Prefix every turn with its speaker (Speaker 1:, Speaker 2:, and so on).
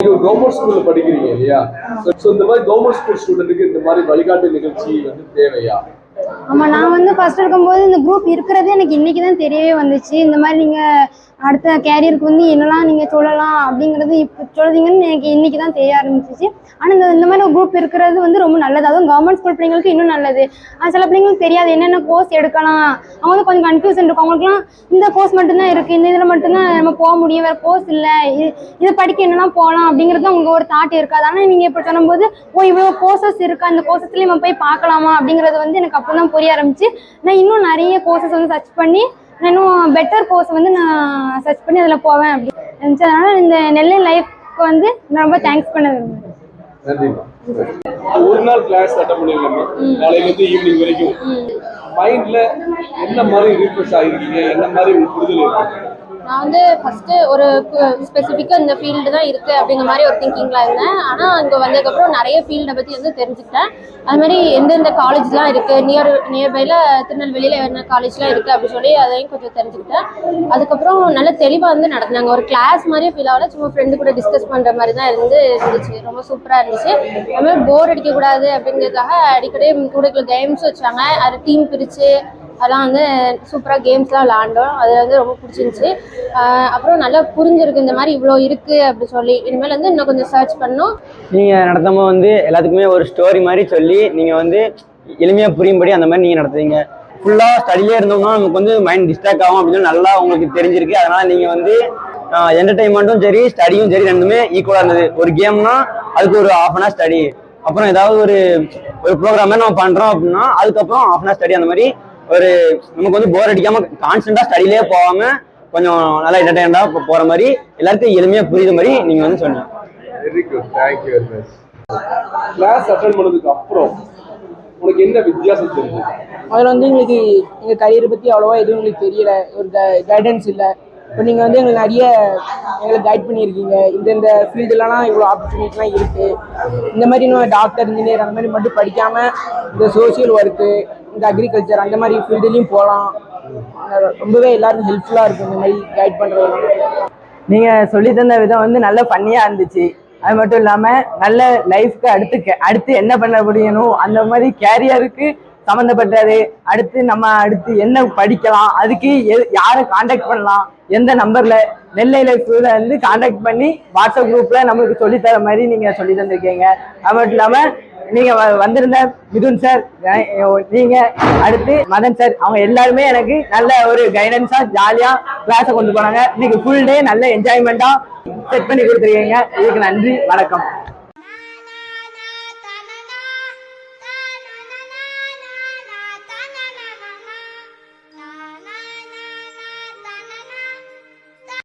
Speaker 1: நீங்க ஒரு கவர்மெண்ட் ஸ்கூல்ல படிக்கிறீங்க இல்லையா? ஸோ இந்த மாதிரி கவர்மெண்ட் ஸ்கூல் ஸ்டூடெண்ட்டுக்கு இந்த மாதிரி வழிகாட்டு நிகழ்ச்சி வந்து தேவையா?
Speaker 2: ஆமா நான் வந்து ஃபர்ஸ்ட் இருக்கும்போது இந்த குரூப் இருக்கிறதே எனக்கு இன்னைக்கு தான் தெரியவே வந்துச்சு. இந்த மாதிரி நீங்க அடுத்த கேரியருக்கு வந்து என்னெல்லாம் நீங்க சொல்லலாம் அப்படிங்கிறது இப்போ சொல்றீங்கன்னு எனக்கு இன்னைக்கு தான் தெரிய ஆரம்பிச்சிச்சு. ஆனா இந்த இந்த மாதிரி ஒரு குரூப் இருக்கிறது வந்து ரொம்ப நல்லது. அதுவும் கவர்மெண்ட் ஸ்கூல் பிள்ளைங்களுக்கு இன்னும் நல்லது. ஆனா சில பிள்ளைங்களுக்கு தெரியாது. என்னென்ன கோர்ஸ் எடுக்கலாம்? அவங்க வந்து கொஞ்சம் கன்ஃபியூஷன் இருக்கும். அவங்களுக்குலாம் இந்த கோர்ஸ் மட்டும்தான் இருக்கு. இந்த இதில் மட்டும்தான் நம்ம போக முடியும். வேற கோர்ஸ் இல்லை. இது இதை படிக்க என்னெல்லாம் போகலாம் அப்படிங்கிறது அவங்க ஒரு தாட் இருக்காது. ஆனால் நீங்க இப்படி சொல்லும்போது ஓ இவ்வளோ கோர்சஸ் இருக்கா. இந்த கோர்சஸ்லேயே நம்ம போய் பார்க்கலாமா அப்படிங்கிறது வந்து எனக்கு தான் புரிய ஆரம்பிச்சு நான் இன்னும் நிறைய கோர்சஸ் வந்து சர்ச் பண்ணி நான் இன்னும் பெட்டர் கோர்ஸ் வந்து நான் சர்ச் பண்ணி அதில் போவேன் அப்படி இருந்துச்சு அதனால இந்த நெல்லை லைஃப்க்கு வந்து நான் ரொம்ப தேங்க்ஸ் பண்ண விரும்புகிறேன்
Speaker 1: நன்றிமா ஒரு நாள் கிளாஸ் அட்டன் காலையில இருந்து ஈவினிங் வரைக்கும். மைண்ட்ல என்ன மாதிரி ரீஃப்ரெஷ் ஆகிருக்கீங்க? என்ன மாதிரி புரிதல் இருக்கு?
Speaker 3: நான் வந்து ஃபர்ஸ்ட் ஒரு ஸ்பெசிஃபிக்காக இந்த ஃபீல்டு தான் இருக்கு அப்படிங்கிற மாதிரி ஒரு திங்கிங்ல இருந்தேன். ஆனால் இங்கே வந்ததுக்கப்புறம் நிறைய ஃபீல்டை பற்றி வந்து தெரிஞ்சுக்கிட்டேன். அது மாதிரி எந்தெந்த காலேஜ்லாம் இருக்கு? நியர் நியர்பைல திருநெல்வேலியில் என்ன காலேஜ்லாம் இருக்கு அப்படி சொல்லி அதையும் கொஞ்சம் தெரிஞ்சுக்கிட்டேன். அதுக்கப்புறம் நல்ல தெளிவாக வந்து நடத்துனாங்க ஒரு கிளாஸ் மாதிரியே ஃபீல் ஆகல. சும்மா ஃப்ரெண்டு கூட டிஸ்கஸ் பண்ணுற மாதிரி தான் இருந்து இருந்துச்சு. ரொம்ப சூப்பராக இருந்துச்சு. அது மாதிரி போர் அடிக்கக்கூடாது அப்படிங்கிறதுக்காக அடிக்கடி கூட கேம்ஸ் வச்சாங்க. அது டீம் பிரித்து அதெல்லாம் வந்து சூப்பராக கேம்ஸ்லாம் விளாண்டோம் அது வந்து ரொம்ப பிடிச்சிருந்துச்சி. அப்புறம் நல்லா புரிஞ்சிருக்கு இந்த மாதிரி இவ்வளோ இருக்குது அப்படி சொல்லி. இனிமேல் வந்து இன்னும் கொஞ்சம் சர்ச் பண்ணோம்.
Speaker 4: நீங்கள் நடத்தும் வந்து எல்லாத்துக்குமே ஒரு ஸ்டோரி மாதிரி சொல்லி நீங்கள் வந்து எளிமையாக புரியும்படி அந்த மாதிரி நீங்கள் நடத்துவீங்க ஃபுல்லாக ஸ்டடியிலே இருந்தோம்னா நமக்கு வந்து மைண்ட் டிஸ்ட்ராக்ட் ஆகும் அப்படின்னு நல்லா உங்களுக்கு தெரிஞ்சிருக்கு. அதனால் நீங்கள் வந்து என்டர்டைன்மெண்ட்டும் சரி ஸ்டடியும் சரி ரெண்டுமே ஈக்குவலாக இருந்தது. ஒரு கேம்னா அதுக்கு ஒரு ஆஃப் அன் ஹவர் ஸ்டடி அப்புறம் ஏதாவது ஒரு ஒரு ப்ரோக்ராம் நம்ம பண்ணுறோம் அப்படின்னா அதுக்கப்புறம் ஆஃப் அன் ஹவர் ஸ்டடி அந்த மாதிரி ஒரு நமக்கு வந்து போர் அடிக்காமல் கான்ஸ்டண்ட்டாக ஸ்டடிலே போகாமல் கொஞ்சம் நல்லா என்டர்டைன்மெண்ட்டாக போகிற மாதிரி எல்லாருக்கும் எளிமையாக புரியுற மாதிரி நீங்கள் வந்து சொன்னீங்க.
Speaker 1: Very good thank you very much class attend பண்ணதுக்கு அப்புறம் உனக்கு என்ன வித்தியாசம் தெரிஞ்சது?
Speaker 5: அதில் வந்து எங்களுக்கு எங்கள் கரியரை பற்றி அவ்வளோவா எதுவும் எங்களுக்கு தெரியல. ஒரு கைடன்ஸ் இல்லை. இப்போ நீங்கள் வந்து எங்களுக்கு நிறைய எங்களை கைட் பண்ணியிருக்கீங்க. இந்த இந்த ஃபீல்டுலலாம் இவ்வளோ ஆப்பர்ச்சுனிட்டிலாம் இருக்குது இந்த மாதிரி இன்னும் டாக்டர் இன்ஜினியர் அந்த மாதிரி மட்டும் படிக்காமல் இந்த சோஷியல் ஒர்க்கு இந்த அக்ரிகல்ச்சர் அந்த மாதிரி ஃபீல்டுலேயும் போகலாம் ரொம்பவே எல்லாருக்கும் ஹெல்ப்ஃபுல்லாக இருக்கும் இந்த மாதிரி கைட் பண்ணுறதுலாம்
Speaker 6: நீங்கள் சொல்லி தந்த விதம் வந்து நல்ல பண்ணியாக இருந்துச்சு. அது மட்டும் இல்லாமல் நல்ல லைஃப்க்கு அடுத்து கே- அடுத்து என்ன பண்ண முடியணும் அந்த மாதிரி கேரியருக்கு சம்மந்தப்பட்டது அடுத்து நம்ம அடுத்து என்ன படிக்கலாம் அதுக்கு யாரை காண்டாக்ட் பண்ணலாம் எந்த நம்பரில் நெல்லை லைஃப்ல இருந்து காண்டாக்ட் பண்ணி வாட்ஸ்அப் குரூப்பில் நம்மளுக்கு சொல்லித்தர மாதிரி நீங்கள் சொல்லி தந்திருக்கீங்க. அது மட்டும் இல்லாமல் நீங்க வ- வந்திருந்த மிதுன் சார் நீங்க அடுத்து மதன் சார் அவங்க எல்லாருமே எனக்கு நல்ல ஒரு கைடன்ஸா ஜாலியா கிளாஸை கொண்டு போனாங்க. இன்னைக்கு ஃபுல் டே நல்ல என்ஜாய்மெண்டா செட் பண்ணி கொடுத்துருக்கீங்க. இதுக்கு நன்றி வணக்கம்.